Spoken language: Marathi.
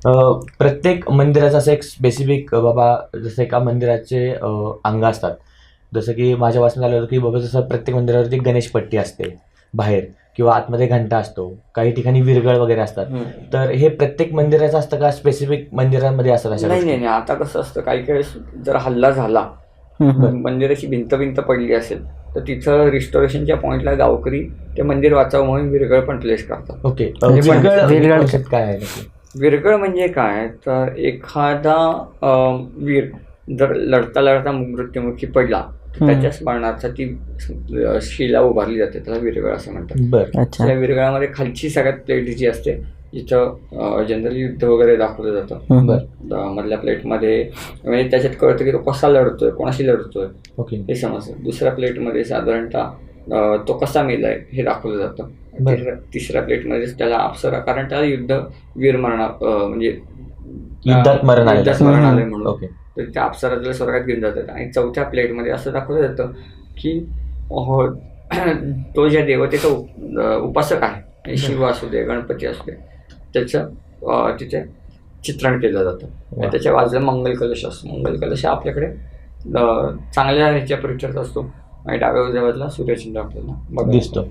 अ, प्रत्येक मंदिराचं असं एक स्पेसिफिक बाबा जसं एका मंदिराचे अंग असतात. जसं की माझ्या वाचनात आलं होतं की बाबा जसं प्रत्येक मंदिरावरती गणेशपट्टी असते बाहेर किंवा आतमध्ये घंटा असतो काही ठिकाणी विरगळ वगैरे असतात. तर हे प्रत्येक मंदिराचं असतं का स्पेसिफिक मंदिरांमध्ये असतात अशा नाही? नाही नाही. आता कसं असतं काही काही जर हल्ला झाला मंदिराची भिंत भिंत पडली असेल तर तिथं रिस्टोरेशनच्या पॉईंटला गावकरी ते मंदिर वाचावं म्हणून विरगळ पण प्लेस करतात ओके. म्हणजे concept काय? विरगळ म्हणजे काय? तर एखादा वीर जर लढता लढता मृत्युमुखी पडला तर. त्याच्या स्मरणार्थ ती शिला उभारली जाते त्याला विरगळ असं म्हणतात. बरं. अच्छा. त्या विरगळामध्ये खालची सगळ्यात प्लेट जी असते जिथं जनरली युद्ध वगैरे दाखवलं जातं. मधल्या प्लेटमध्ये म्हणजे त्याच्यात कळतं की तो कसा लढतोय कोणाशी लढतोय ओके. हे समजतं. दुसऱ्या प्लेटमध्ये साधारणतः तो कसा मेलाय हे दाखवलं जातं. तिसऱ्या- तिसऱ्या प्लेटमध्ये त्याला अप्सरा कारण त्याला युद्ध वीर मरणा म्हणजे युद्धात मरण आलंय. म्हणून. तर त्या अप्सरा त्याला स्वर्गात घेऊन जातात. आणि चौथ्या प्लेटमध्ये असं दाखवलं जातं की तो ज्या देवतेचा उपासक आहे शिव असू दे गणपती असू दे त्याचं तिथे चित्रण केलं जातं. त्याच्या बाजूला मंगल कलश असतो. मंगल कलश आपल्याकडे चांगल्या ह्याच्या परिचयात असतो. डाव्या उजव्या बाजूला सूर्यचंद्र आपल्याला बघायला दिसतो.